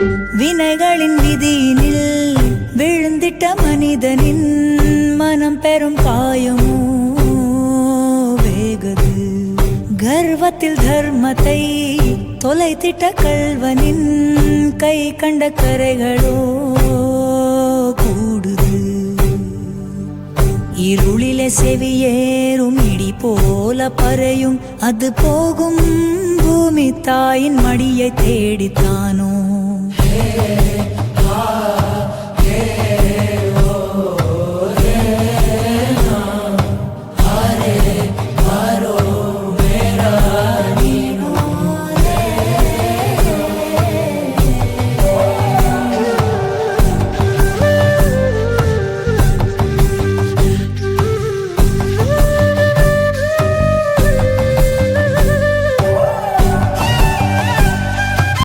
வினைகளின் விதியினில் விழுந்திட்ட மனிதனின் மனம் பெறும் காயமோ வேகது. கர்வத்தில் தர்மத்தை தொலைத்திட்ட கல்வனின் கை கண்ட கரைகளோ கூடுது. இருளிலே செவியேறும் இடி போல பறையும் அது போகும் பூமி தாயின் மடியை தேடித்தானோ